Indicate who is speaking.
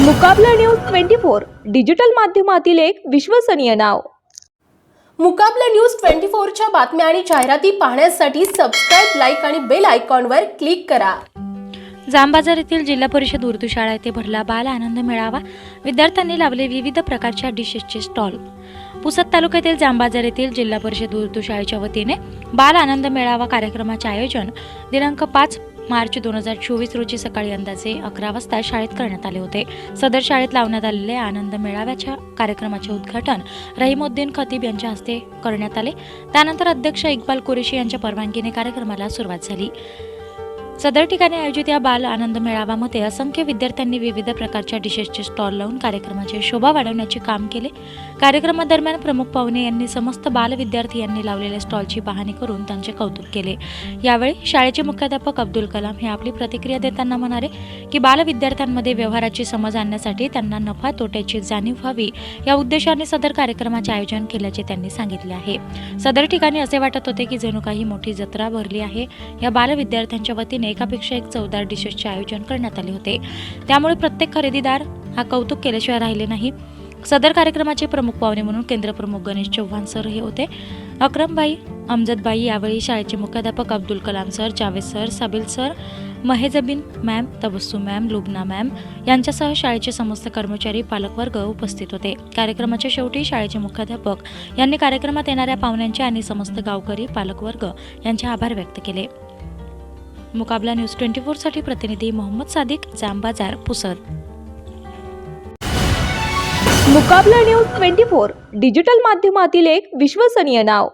Speaker 1: Muqabla news twenty four digital माध्यमातील एक विश्वसनीय नाव.
Speaker 2: मुकाबला न्यूज ट्वेंटी फोरच्या बातम्या आणि जाहिराती पाहण्यासाठी सबस्क्राईब लाईक आणि बेल आयकॉनवर क्लिक करा.
Speaker 3: जामबाजार येथील जिल्हा परिषद उर्दू शाळा येथे भरला बाल आनंद मेळावा. विद्यार्थ्यांनी लावले विविध प्रकारच्या डिशेसचे स्टॉल पुसद तालुक्यातील जामबाजार येथील जिल्हा परिषद उर्दू शाळेच्या वतीने बाल आनंद मेळावा कार्यक्रमाचे आयोजन दिनांक पाच मार्च दोन हजार चोवीस रोजी सकाळी अंदाजे अकरा वाजता शाळेत करण्यात आले होते. सदर शाळेत लावण्यात आलेले आनंद मेळाव्याच्या कार्यक्रमाचे उद्घाटन रहीमुद्दीन खतीब यांच्या हस्ते करण्यात आले. त्यानंतर अध्यक्ष इक्बाल कुरेशी यांच्या परवानगीने कार्यक्रमाला सुरुवात झाली. सदर ठिकाणी आयोजित या बाल आनंद मेळाव्यामध्ये असंख्य विद्यार्थ्यांनी विविध प्रकारच्या डिशेसचे स्टॉल लावून कार्यक्रमाची शोभा वाढवण्याचे काम केले. कार्यक्रमादरम्यान प्रमुख पाहुणे यांनी समस्त बाल विद्यार्थी यांनी लावलेल्या स्टॉलची पाहणी करून त्यांचे कौतुक केले. यावेळी शाळेचे मुख्याध्यापक अब्दुल कलाम हे आपली प्रतिक्रिया देताना म्हणाले की बाल विद्यार्थ्यांमध्ये व्यवहाराची समज आणण्यासाठी त्यांना नफा तोट्याची जाणीव व्हावी या उद्देशाने सदर कार्यक्रमाचे आयोजन केल्याचे त्यांनी सांगितले आहे. सदर ठिकाणी असे वाटत होते की जणू काही मोठी जत्रा भरली आहे. या बाल विद्यार्थ्यांच्या वतीने एकापेक्षा एक चौदार डिशेसचे आयोजन करण्यात आले होते. त्यामुळे प्रत्येक खरेदीदार हा कौतुक केल्याशिवाय राहिले नाही. सदर कार्यक्रमाचे प्रमुख पाहुणे म्हणून केंद्रप्रमुख गणेश चव्हाण सर हे होते. अक्रमबाई अमजदबाई यावेळी शाळेचे मुख्याध्यापक Abdul Kalam sir Javed sir Sabil sir Mahejabeen ma'am Tabassu ma'am Lubna ma'am यांच्यासह शाळेचे समस्त कर्मचारी पालकवर्ग उपस्थित होते. कार्यक्रमाच्या शेवटी शाळेचे मुख्याध्यापक यांनी कार्यक्रमात येणाऱ्या पाहुण्यांचे आणि समस्त गावकरी पालकवर्ग यांचे आभार व्यक्त केले. मुकाबला न्यूज ट्वेंटी फोरसाठी प्रतिनिधी Mohammed Sadiq Jambazar Pusad.
Speaker 1: Muqabla news twenty four digital माध्यमातील एक विश्वसनीय नाव.